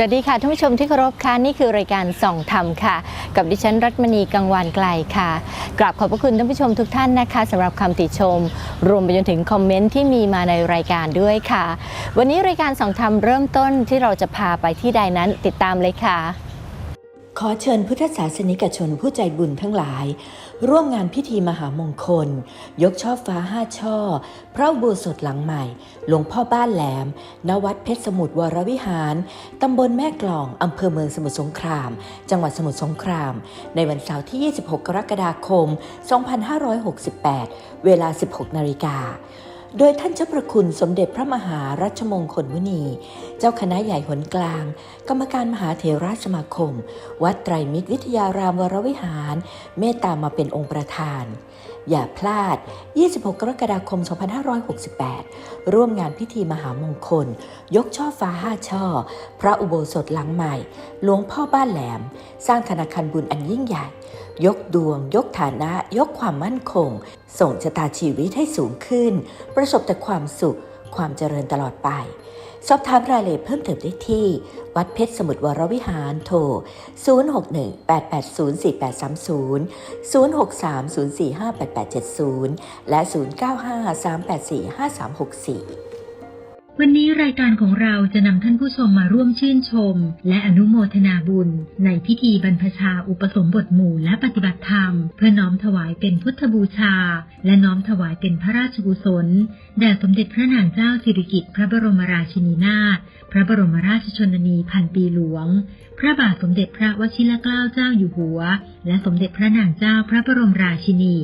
สวัสดีค่ะท่านผู้ชมที่เคารพค่ะนี่คือรายการส่องธรรมค่ะ กับดิฉันรัตมณีกังวานไกลค่ะกราบขอบพระคุณท่านผู้ชมทุกท่านนะคะสำหรับคำติชม รวมไปจนถึงคอมเมนต์ที่มีมาในรายการด้วยค่ะ วันนี้รายการส่องธรรมเริ่มต้นที่เราจะพาไปที่ใดนั้นติดตามเลยค่ะ ขอเชิญพุทธศาสนิกชนผู้ใจบุญทั้งหลาย ร่วมงานพิธีมหามงคล ยกช่อฟ้าห้าช่อ พระบูสดหลังใหม่ หลวงพ่อบ้านแหลม ณ วัดเพชรสมุทรวรวิหาร ตำบลแม่กลอง อำเภอเมืองสมุทรสงคราม จังหวัดสมุทรสงคราม ในวันเสาร์ที่ 26 กรกฎาคม 2568 เวลา 16 นาฬิกา โดยท่านเจ้าประคุณสมเด็จพระมหารัชมงคลมุนี เจ้าคณะใหญ่หนกลาง กรรมการมหาเถราสมาคม วัดไตรมิตรวิทยารามวรวิหาร เมตตามาเป็นองค์ประธาน อย่าพลาด 26 กรกฎาคม 2568 ร่วมงานพิธีมหามงคล ยกช่อฟ้าห้าช่อ พระอุโบสถหลังใหม่ หลวงพ่อบ้านแหลม สร้างธนาคารบุญอันยิ่งใหญ่ ยกดวง ยกฐานะ ยกความมั่นคง ส่งชะตาชีวิตให้สูงขึ้น ประสบแต่ความสุข ความเจริญตลอดไป สอบถามรายละเอียดเพิ่มเติมได้ที่ วัดเพชรสมุทรวรวิหารโทร 0618804830 0630458870 และ 0953845364 วันนี้รายการของเราจะนำท่านผู้ชมมาร่วมชื่นชม และอนุโมทนาบุญ ในพิธีบรรพชาอุปสมบทหมู่และปฏิบัติธรรม เพื่อน้อมถวายเป็นพุทธบูชา และน้อมถวายเป็นพระราชกุศลแด่สมเด็จพระนางเจ้าสิริกิติ์พระบรมราชินีนาถพระบรมราชชนนีพันปีหลวง พระบาทสมเด็จพระวชิรเกล้าเจ้าอยู่หัว และสมเด็จพระนางเจ้าพระบรมราชินี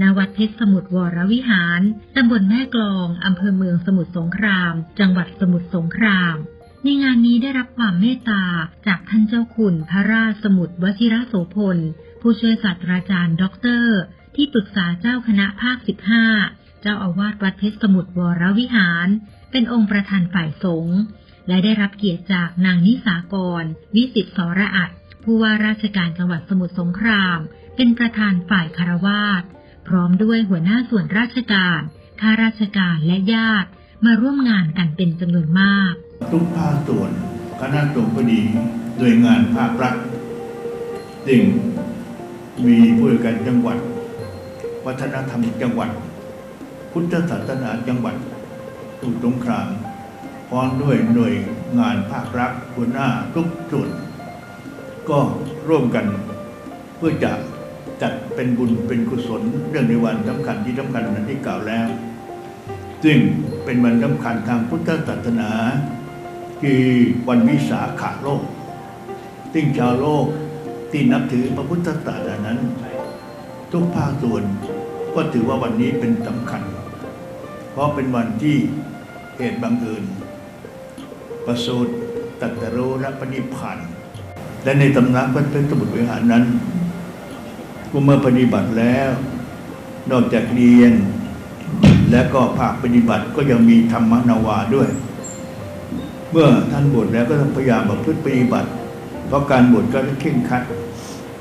ณวัดเพชรสมุทรวรวิหาร ตำบลแม่กลอง อำเภอเมืองสมุทรสงคราม จังหวัดสมุทรสงคราม ในงานนี้ได้รับความเมตตาจากท่านเจ้าคุณพระราชสมุทรวชิระโสพล ผู้ช่วยศาสตราจารย์ด็อกเตอร์ ที่ปรึกษาเจ้าคณะภาค 15 เจ้าอาวาสวัดเพชรสมุทรวรวิหาร เป็นองค์ประธานฝ่ายสงฆ์ และได้รับเกียรติจากนางนิสากร วิสิตสระอัตผู้ว่าราชการจังหวัดสมุทรสงคราม เป็นประธานฝ่ายคารวาส พร้อมด้วยหัวหน้าส่วนราชการ ข้าราชการและญาติ มาร่วมงานกันเป็นจำนวนมาก ทุกภาคส่วนคณะสงฆ์ก็ดีโดยงานภาครัฐสิ่งมีผู้การจังหวัด วัฒนธรรมจังหวัด พุทธศาสนาจังหวัดสมุทรสงครามพร้อมด้วยหน่วยงานภาครัฐหัวหน้าทุกส่วนก็ร่วมกันเพื่อจะ จัดเป็นบุญเป็นกุศล เรื่องในวันสำคัญที่สำคัญนั้นที่กล่าวแล้ว ซึ่งเป็นวันสำคัญทางพุทธศาสนา คือวันวิสาขาโลก ซึ่งชาวโลกที่นับถือพระพุทธศาสนานั้น ทุกภาคส่วนก็ถือว่าวันนี้เป็นสำคัญ เพราะเป็นวันที่เหตุบังเอิญประสูติตรัสรู้และปณิพพานและในตำนักพระเพชรสมุทรวิหารนั้น ก็เมื่อปฏิบัติแล้ว นอกจากเรียน และก็ภาคปฏิบัติก็ยังมีธรรมนาวาด้วย เมื่อท่านบวชแล้วก็ต้องพยายามประพฤติปฏิบัติ เพราะการบวชก็เข่งคัด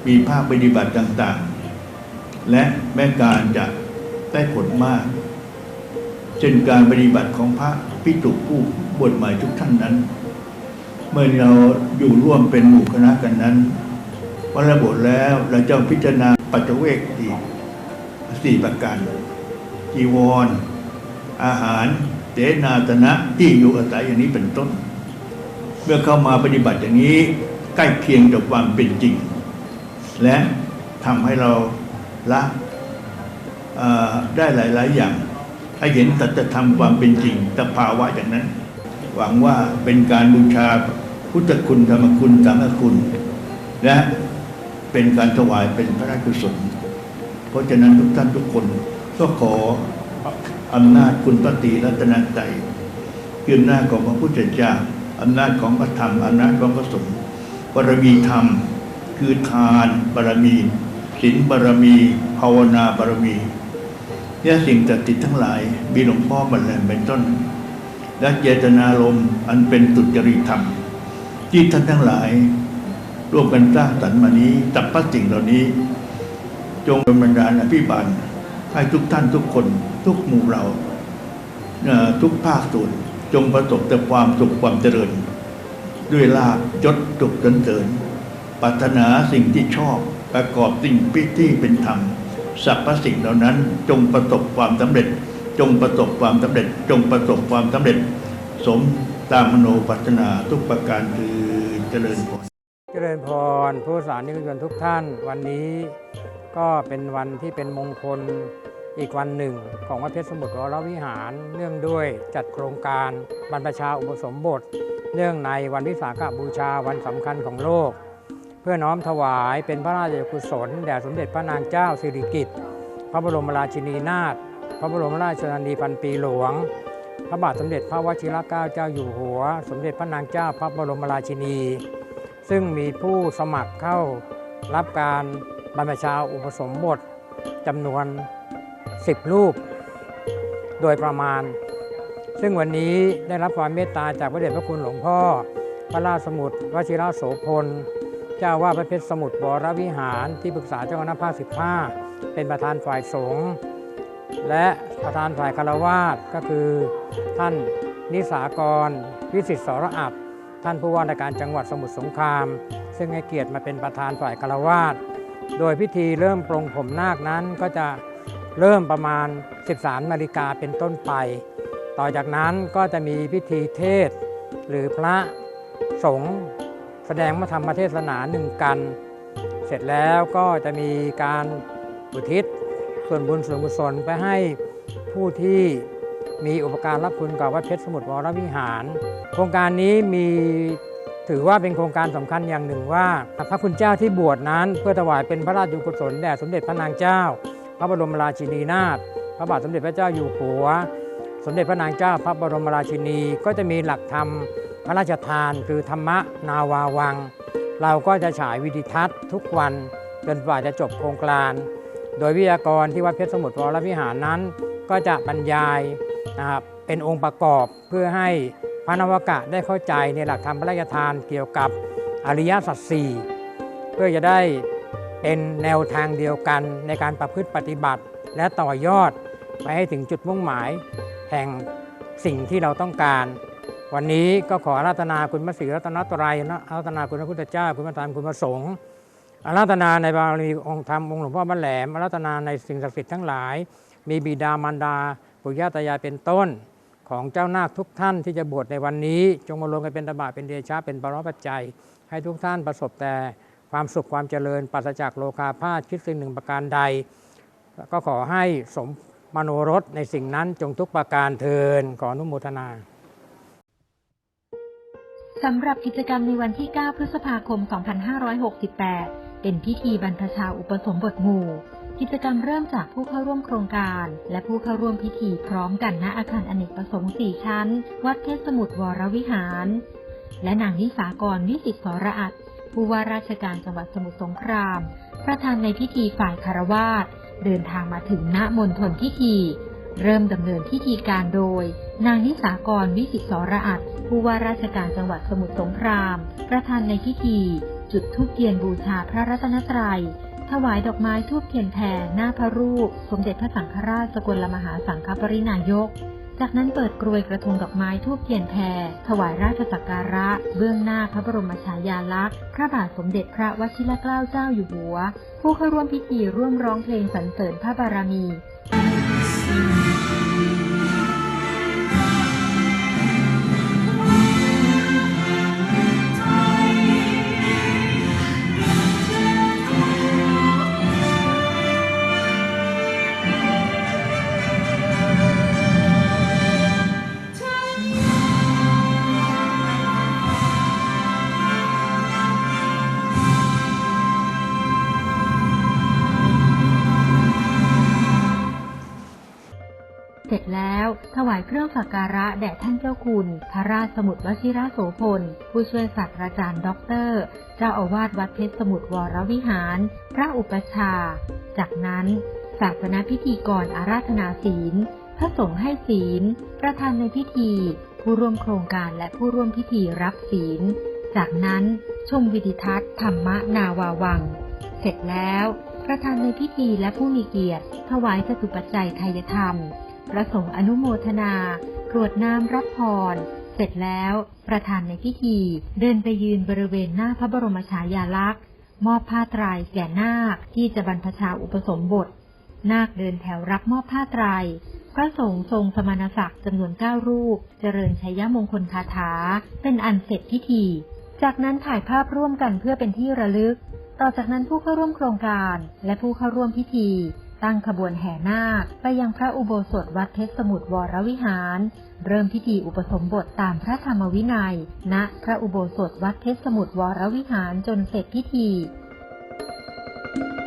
มีภาคปฏิบัติต่างๆ และแม้การจะได้ผลมากเช่นการปฏิบัติของพระพิจุผู้บวชใหม่ทุกท่านนั้น เมื่อเราอยู่ร่วมเป็นหมู่คณะกันนั้น พอเราบวชแล้วเราจะพิจารณาปัจเจเวกอีกสี่ประการจีวร อาหารเสนาสนะที่อยู่อาศัยอย่างนี้เป็นต้น เมื่อเข้ามาปฏิบัติอย่างนี้ใกล้เคียงกับความเป็นจริง และทำให้เราละได้หลาย ๆ อย่าง ให้เห็นตัจธรรมความเป็นจริงสภาวะอย่างนั้น หวังว่าเป็นการบูชาพุทธคุณธรรมคุณสังฆคุณ และ เป็นการถวายเป็นพระราชกุศล เพราะฉะนั้นทุกท่านทุกคนก็ขออำนาจคุณพระตรีรัตนใจคืออำนาจของพระพุทธเจ้าอำนาจของพระธรรมอำนาจของพระสงฆ์บารมีธรรม คือทานบารมีศีลบารมี ภาวนาบารมีและสิ่งศักดิ์สิทธิ์ทั้งหลาย มีหลวงพ่อบันแลมเป็นต้น และเจตนารมณ์อันเป็นสุจริตธรรม ที่ท่านทั้งหลาย ร่วมกันสร้างสรรค์มานี้ตับพัดสิ่งเหล่านี้ จงเป็นบรรดาลอภิบาลให้ทุกท่านทุกคนทุกหมู่เราทุกภาคส่วนจงประสบแต่ความสุขความเจริญ ด้วยลาบยศสุขเสริญปรารถนาสิ่งที่ชอบประกอบสิ่งพิที่เป็นธรรมสรรพสิ่งเหล่านั้น จงประสบความสำเร็จ จงประสบความสำเร็จ จงประสบความสำเร็จ สมตามมโนปรารถนาทุกประการคือเจริญพร ริญพรผู้สารนิกชนทุกท่าน วันนี้ก็เป็นวันที่เป็นมงคลอีกวันหนึ่ง ของวัดเพชรสมุทรวรวิหาร เนื่องด้วยจัดโครงการบรรพชาอุปสมบท เนื่องในวันวิสาขบูชาวันสำคัญของโลก เพื่อน้อมถวายเป็นพระราชกุศลแด่สมเด็จพระนางเจ้าสิริกิติ์พระบรมราชินีนาถพระบรมราชชนนีพันปีหลวง พระบาทสมเด็จพระวชิรเกล้าเจ้าอยู่หัว สมเด็จพระนางเจ้าพระบรมราชินี ซึ่งมีผู้สมัครเข้ารับการบรรพชาอุปสมบทจำนวน 10 รูป โดยประมาณ ซึ่งวันนี้ได้รับความเมตตาจากพระเดชพระคุณหลวงพ่อ พระราชสมุทรวชิระโสพล เจ้าว่าดพระเพชรสมุทรวรวิหารที่ปรึกษาเจ้าคณะภาค15 เป็นประธานฝ่ายสงฆ์และประธานฝ่ายคารวาสก็คือท่านนิสากรวิสิตสรอัต ท่านผู้ว่าราชการจังหวัดสมุทรสงคราม ซึ่งให้เกียรติมาเป็นประธานฝ่ายคารวาสโดยพิธีเริ่มปรงผมนาคนั้นก็จะเริ่มประมาณ 13นาฬิกาเป็นต้นไป ต่อจากนั้นก็จะมีพิธีเทศ หรือพระสงฆ์แสดงพระธรรมเทศนาหนึ่งกัน เสร็จแล้วก็จะมีการอุทิศส่วนบุญส่วนกุศลไปให้ผู้ที่ มีอุปการรับคุณกับวัดเพชรสมุทรวรวิหาร โครงการนี้มีถือว่าเป็นโครงการสำคัญอย่างหนึ่งว่า พระคุณเจ้าที่บวชนั้น เพื่อถวายเป็นพระราชกุศลแด่สมเด็จพระนางเจ้า พระบรมราชินีนาถพระบาทสมเด็จพระเจ้าอยู่หัว สมเด็จพระนางเจ้า พระบรมราชินี ก็จะมีหลักธรรมพระราชทาน คือธรรมนาวาวัง เราก็จะฉายวิดิทัศน์ทุกวันจนกว่าจะจบโครงการ โดยวิทยากรที่วัดเพชรสมุทรวรวิหารนั้น ก็จะบรรยาย นะครับเป็นองค์ประกอบเพื่อให้พระนวกะได้เข้าใจในหลักธรรมพระราชทานเกี่ยวกับอริยสัจสี่เพื่อจะได้เป็นแนวทางเดียวกันในการประพฤติปฏิบัติ และต่อยอดไปให้ถึงจุดมุ่งหมาย แห่งสิ่งที่เราต้องการ วันนี้ก็ขออาราธนาคุณพระศรีรัตนตรัยนะอาราธนาคุณพระพุทธเจ้า คุณพระธรรมคุณพระสงฆ์อาราธนาในบารมีองค์ธรรมองค์หลวงพ่อบ้านแหลมอาราธนาในสิ่งศักดิ์สิทธิ์ทั้งหลาย มีบิดามารดา ปู่ย่าตายายเป็นต้น ของเจ้านาคทุกท่านที่จะบวชในวันนี้ จงมารวมกันเป็นตบะเป็นเดชะเป็นปรปัจจัย ให้ทุกท่านประสบแต่ความสุขความเจริญปราศจากโลคาพาธคิดสิ่งหนึ่งประการใด ก็ขอให้สมมโนรสในสิ่งนั้นจงทุกประการเทินขออนุโมทนาสำหรับกิจกรรมในวันที่ 9 พฤษภาคม 2568 เป็นพิธีบรรพชาอุปสมบทหมู่ กิจกรรมเริ่มจากผู้เข้าร่วมโครงการ และผู้เข้าร่วมพิธีพร้อมกันณอาคารอเนกประสงค์ 4 ชั้น วัดเทศสมุทรวรวิหาร และนางนิสากรวิสิตสรอัตผู้ว่าราชการจังหวัดสมุทรสงคราม ประธานในพิธีฝ่ายคารวาสเดินทางมาถึงณมณฑลพิธี เริ่มดำเนินพิธีการโดย นางนิสากรวิสิตสรอัตผู้ว่าราชการจังหวัดสมุทรสงคราม ประธานในพิธี จุดธูปเทียนบูชาพระรัตนตรัย ถวายดอกไม้ทูบเทียนแผ่หน้าพระรูป สมเด็จพระสังฆราชสกลมหาสังฆปรินายก จากนั้นเปิดกรวยกระทงดอกไม้ทูบเทียนแผ่ถวายราชสักการะ เบื้องหน้าพระบรมฉายาลักษณ์ พระบาทสมเด็จพระวชิรเกล้าเจ้าอยู่หัว ผู้เข้าร่วมพิธีร่วมร้องเพลงสรรเสริญพระบารมี เครื่องสักการะแด่ท่านเจ้าคุณ พระราชสมุทรวชิระโสพล ผู้ช่วยศาสตราจารย์ด็อกเตอร์ เจ้าอาวาสวัดเพชรสมุทรวรวิหาร พระอุปชา จากนั้นศาสนพิธีกรอาราธนาศีล พระสงฆ์ให้ศีล ประธานในพิธี ผู้ร่วมโครงการและผู้ร่วมพิธีรับศีล จากนั้นชมวิดิทัศน์ธรรมนาวาวัง เสร็จแล้ว ประธานในพิธีและผู้มีเกียรติ ถวายจตุปัจจัยไทยธรรม พระสงฆ์อนุโมทนากรวดน้ำรับพร เสร็จแล้วประธานในพิธีเดินไปยืนบริเวณหน้าพระบรมฉายาลักษณ์ มอบผ้าไตรแก่นาคที่จะบรรพชาอุปสมบท นาคเดินแถวรับมอบผ้าไตรพระสงฆ์ทรงสมณศักดิ์จำนวนเก้ารูป เจริญชัยมงคลคาถา เป็นอันเสร็จพิธี จากนั้นถ่ายภาพร่วมกันเพื่อเป็นที่ระลึก ต่อจากนั้นผู้เข้าร่วมโครงการและผู้เข้าร่วมพิธี ตั้งขบวนแห่นาคไปยังพระอุโบสถวัดเพชรสมุทรวรวิหาร เริ่มพิธีอุปสมบทตามพระธรรมวินัย ณ พระอุโบสถวัดเพชรสมุทรวรวิหารจนเสร็จพิธีวัฏ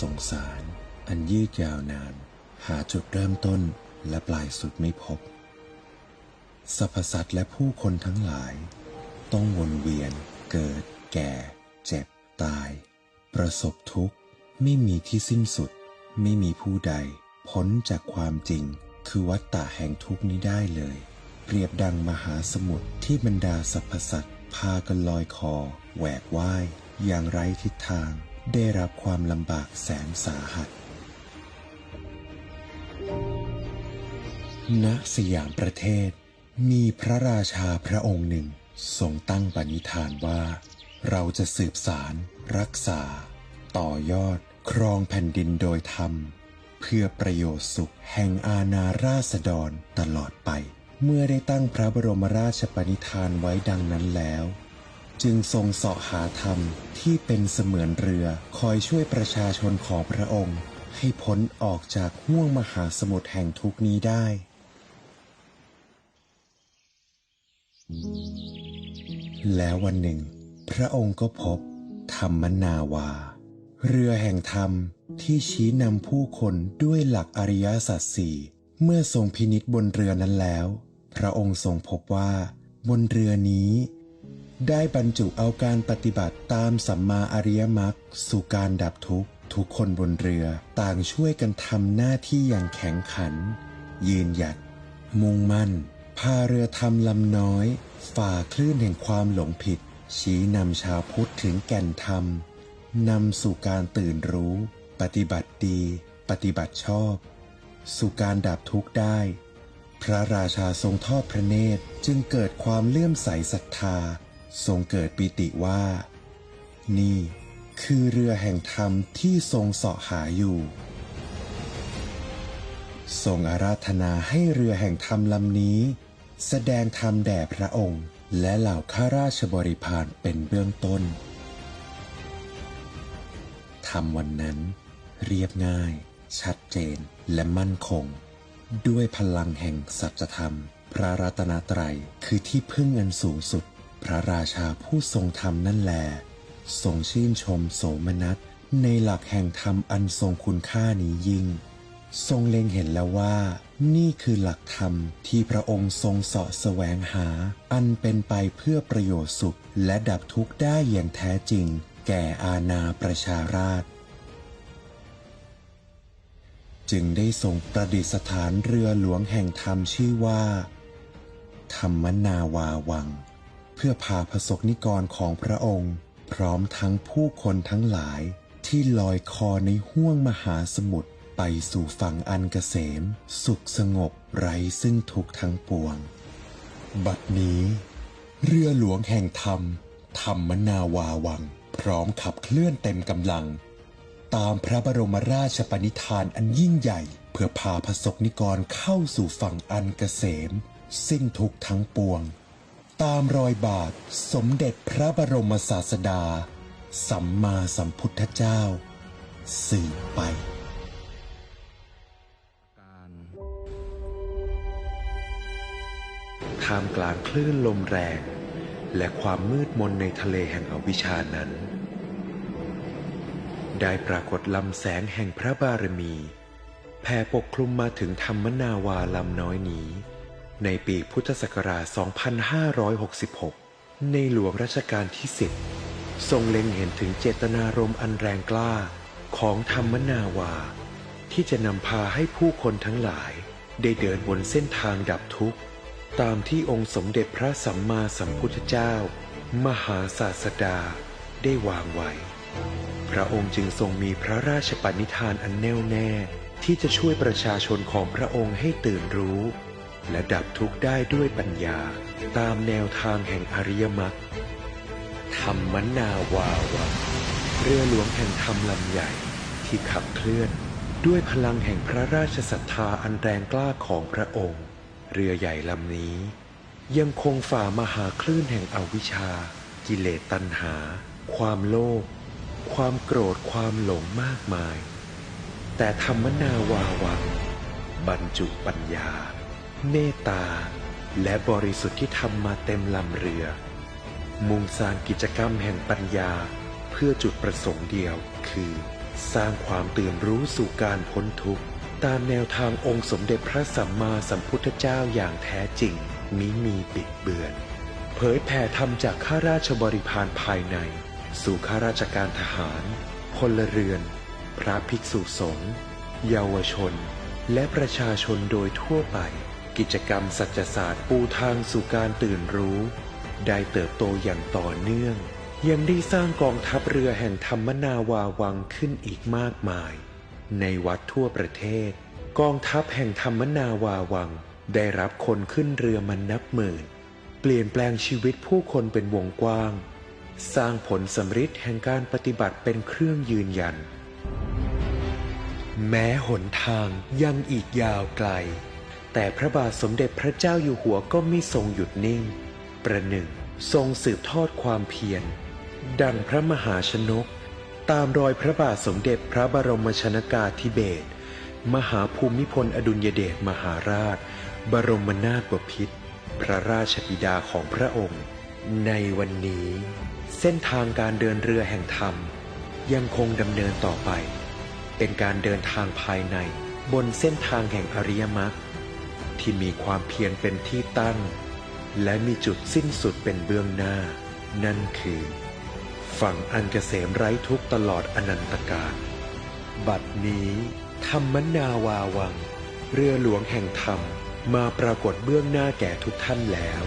สงสาร อันยืดยาวนาน หาจุดเริ่มต้นและปลายสุดไม่พบสรรพสัตว์และผู้คนทั้งหลาย ต้องวนเวียน เกิด แก่ เจ็บ ตาย ประสบทุกข์ ไม่มีที่สิ้นสุด ไม่มีผู้ใด พ้นจากความจริง คือวัฏฏะแห่งทุกข์นี้ได้เลย เปรียบดังมหาสมุทรที่บรรดาสรรพสัตว์พากันลอยคอ แหวกว่าย อย่างไร้ทิศทาง ได้รับความลำบากแสนสาหัส ณ สยามประเทศ มีพระราชาพระองค์หนึ่งทรงตั้งปณิธานว่า เราจะสืบสาร รักษา ต่อยอด ครองแผ่นดินโดยธรรม เพื่อประโยชน์สุขแห่งอาณาราษฎรตลอดไป เมื่อได้ตั้งพระบรมราชปณิธานไว้ดังนั้นแล้ว จึงทรงเสาะหาธรรมที่เป็นเสมือนเรือคอยช่วยประชาชนของพระองค์ ให้พ้นออกจากห่วงมหาสมุทรแห่งทุกนี้ได้ แล้ววันหนึ่ง พระองค์ก็พบ ธรรมนาวา เรือแห่งธรรมที่ชี้นำผู้คนด้วยหลักอริยสัจสี่เมื่อทรงพินิษบนเรือนั้นแล้ว พระองค์ทรงพบว่า บนเรือนี้ ได้บรรจุเอาการปฏิบัติตามสัมมาอริยมรรคสู่การดับทุกข์ ทุกคนบนเรือ ต่างช่วยกันทำหน้าที่อย่างแข็งขัน ยืนหยัด มุ่งมั่น พาเรือทำลำน้อย ฝ่าคลื่นแห่งความหลงผิด ชี้นำชาวพุทธถึงแก่นธรรมนำสู่การตื่นรู้ ปฏิบัติดี ปฏิบัติชอบ สู่การดับทุกข์ได้ พระราชาทรงทอดพระเนตรจึงเกิดความเลื่อมใสศรัทธา ทรงเกิดปิติว่า นี่คือเรือแห่งธรรมที่ทรงเสาะหาอยู่ ทรงอาราธนาให้เรือแห่งธรรมลำนี้ แสดงธรรมแด่พระองค์ และเหล่าข้าราชบริพารเป็นเบื้องต้น ธรรมวันนั้น เรียบง่าย ชัดเจนและมั่นคง ด้วยพลังแห่งสัจธรรม พระรัตนตรัยคือที่พึ่งอันสูงสุด พระราชาผู้ทรงธรรมนั่นแลทรงชื่นชมโสมนัสในหลักแห่งธรรมอันทรงคุณค่านี้ยิ่ง ทรงเล็งเห็นแล้วว่า นี่คือหลักธรรมที่พระองค์ทรงเสาะแสวงหา อันเป็นไปเพื่อประโยชน์สุข และดับทุกข์ได้อย่างแท้จริง แก่อาณาประชาราษจึงได้ทรงประดิษฐานเรือหลวงแห่งธรรมชื่อว่า ธรรมนาวาวัง เพื่อพาพระสกนิกรของพระองค์ พร้อมทั้งผู้คนทั้งหลายที่ลอยคอในห้วงมหาสมุทรไปสู่ฝั่งอันเกษม สุขสงบไร้ซึ่งทุกข์ทั้งปวง บัดนี้ เรือหลวงแห่งธรรม ธรรมนาวาวัง พร้อมขับเคลื่อนเต็มกำลัง ตามพระบรมราชปณิธานอันยิ่งใหญ่ เพื่อพาพระสกนิกรเข้าสู่ฝั่งอันเกษม สิ้นทุกข์ทั้งปวง ตามรอยบาทสมเด็จพระบรมศาสดา สัมมาสัมพุทธเจ้า สืบไป ท่ามกลางคลื่นลมแรง และความมืดมนในทะเลแห่งอวิชานั้น ได้ปรากฏลำแสงแห่งพระบารมี แผ่ปกคลุมมาถึงธรรมนาวาลำน้อยนี้ ในปีพุทธศักราช 2566 ในหลวงรัชกาลที่ 10 ทรงเล็งเห็นถึงเจตนารมณ์อันแรงกล้าของธรรมนาวา ที่จะนำพาให้ผู้คนทั้งหลาย ได้เดินบนเส้นทางดับทุกข์ ตามที่องค์สมเด็จพระสัมมาสัมพุทธเจ้า มหาศาสดาได้วางไว้ พระองค์จึงทรงมีพระราชปณิธานอันแน่วแน่ที่จะช่วยประชาชนของพระองค์ให้ตื่นรู้ และดับทุกข์ได้ด้วยปัญญาตามแนวทางแห่งอริยมรรคธรรมนาวาวะเรือหลวงแห่งธรรมลำใหญ่ที่ขับเคลื่อนด้วยพลังแห่งพระราชศรัทธาอันแรงกล้าของพระองค์ เรือใหญ่ลำนี้ ยังคงฝ่ามหาคลื่นแห่งอวิชชา กิเลสตัณหา ความโลภความโกรธความหลงมากมาย แต่ธรรมนาวาวังบรรจุปัญญา เมตตา และบริสุทธิ์ที่ทำมาเต็มลำเรือ มุ่งสร้างกิจกรรมแห่งปัญญา เพื่อจุดประสงค์เดียว คือ สร้างความตื่นรู้สู่การพ้นทุกข์ ตามแนวทางองค์สมเด็จพระสัมมาสัมพุทธเจ้าอย่างแท้จริงมิมีปิดเบือน เผยแผ่ธรรมจากข้าราชบริพารภายใน สู่ข้าราชการทหาร พลเรือน พระภิกษุสงฆ์เยาวชน และประชาชนโดยทั่วไป กิจกรรมสัจศาสตร์ปูทางสู่การตื่นรู้ ได้เติบโตอย่างต่อเนื่อง ยังได้สร้างกองทัพเรือแห่งธรรมนาวาวังขึ้นอีกมากมาย ในวัดทั่วประเทศ กองทัพแห่งธรรมนาวาวัง ได้รับคนขึ้นเรือมันนับหมื่น เปลี่ยนแปลงชีวิตผู้คนเป็นวงกว้าง สร้างผลสำฤทธิ์แห่งการปฏิบัติเป็นเครื่องยืนยัน แม้หนทางยังอีกยาวไกล แต่พระบาทสมเด็จพระเจ้าอยู่หัวก็ไม่ทรงหยุดนิ่ง ประหนึ่งทรงสืบทอดความเพียร ดังพระมหาชนก ตามรอยพระบาทสมเด็จพระบรมชนากาธิเบศรมหาภูมิพลอดุลยเดชมหาราช บรมนาถบพิตรพระราชบิดาของพระองค์ ในวันนี้ เส้นทางการเดินเรือแห่งธรรม ยังคงดำเนินต่อไป เป็นการเดินทางภายในบนเส้นทางแห่งอริยมรรค ที่มีความเพียรเป็นที่ตั้ง และมีจุดสิ้นสุดเป็นเบื้องหน้า นั่นคือ ฝั่งอันเกษมไร้ทุกตลอดอนันตกาลบัดนี้ธรรมนาวาวัง เรือหลวงแห่งธรรมมาปรากฏเบื้องหน้าแก่ทุกท่านแล้ว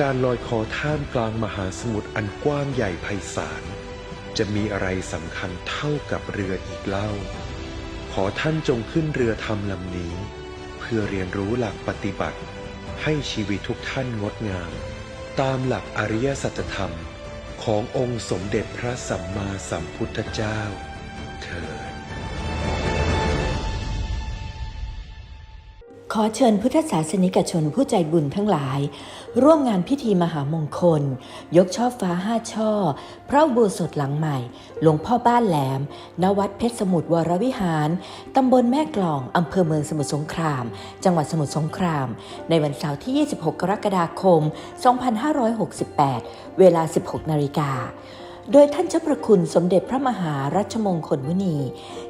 การลอยคอท่ามกลางมหาสมุทรอันกว้างใหญ่ไพศาลจะมีอะไรสำคัญเท่ากับเรืออีกเล่า ขอท่านจงขึ้นเรือธรรมลำนี้ พื่อเรียนรู้หลักปฏิบัติ ให้ชีวิตทุกท่านงดงาม ตามหลักอริยสัจธรรมขององค์สมเด็จพระสัมมาสัมพุทธเจ้าเธอ ขอเชิญพุทธศาสนิกชนผู้ใจบุญทั้งหลาย ร่วมงานพิธีมหามงคล ยกช่อฟ้าห้าช่อ พระอุโบสถหลังใหม่ หลวงพ่อบ้านแหลม ณวัดเพชรสมุทรวรวิหาร ตำบลแม่กลอง อำเภอเมืองสมุทรสงคราม จังหวัดสมุทรสงคราม ในวันเสาร์ที่ 26 กรกฎาคม 2568 เวลา 16 นาฬิกา โดยท่านเจ้าประคุณสมเด็จพระมหารัชมงคลมุนี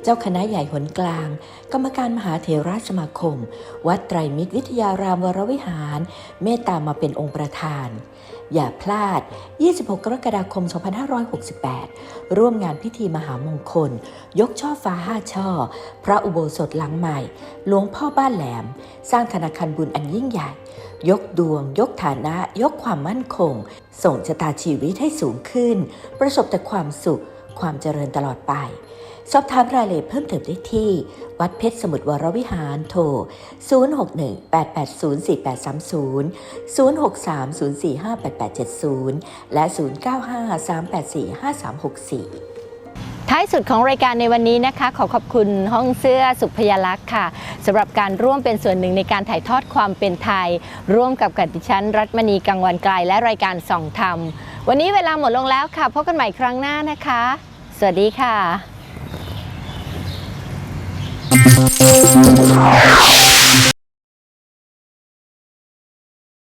เจ้าคณะใหญ่หนกลาง กรรมการมหาเถรสมาคม วัดไตรมิตรวิทยารามวรวิหาร เมตตามาเป็นองค์ประธาน อย่าพลาด 26 กรกฎาคม 2568 ร่วมงานพิธีมหามงคล ยกช่อฟ้าห้าช่อ พระอุโบสถหลังใหม่ หลวงพ่อบ้านแหลม สร้างธนาคารบุญอันยิ่งใหญ่ ยกดวง ยกฐานะ ยกความมั่นคง ส่งชะตาชีวิตให้สูงขึ้น ประสบแต่ความสุข ความเจริญตลอดไป สอบถามรายละเอียดเพิ่มเติมได้ที่ วัดเพชรสมุทรวรวิหารโทร 061-880-4830 063-045-8870 และ 095-384-5364 ท้ายสุดของรายการในวันนี้นะคะ ขอขอบคุณห้องเสื้อสุพยลักษณ์ค่ะสำหรับการร่วมเป็นส่วนหนึ่งในการถ่ายทอดความเป็นไทย ร่วมกับกับดิฉัน รัตมณีกังวันไกลและรายการส่องธรรม วันนี้เวลาหมดลงแล้วค่ะพบกันใหม่ครั้งหน้านะคะ สวัสดีค่ะ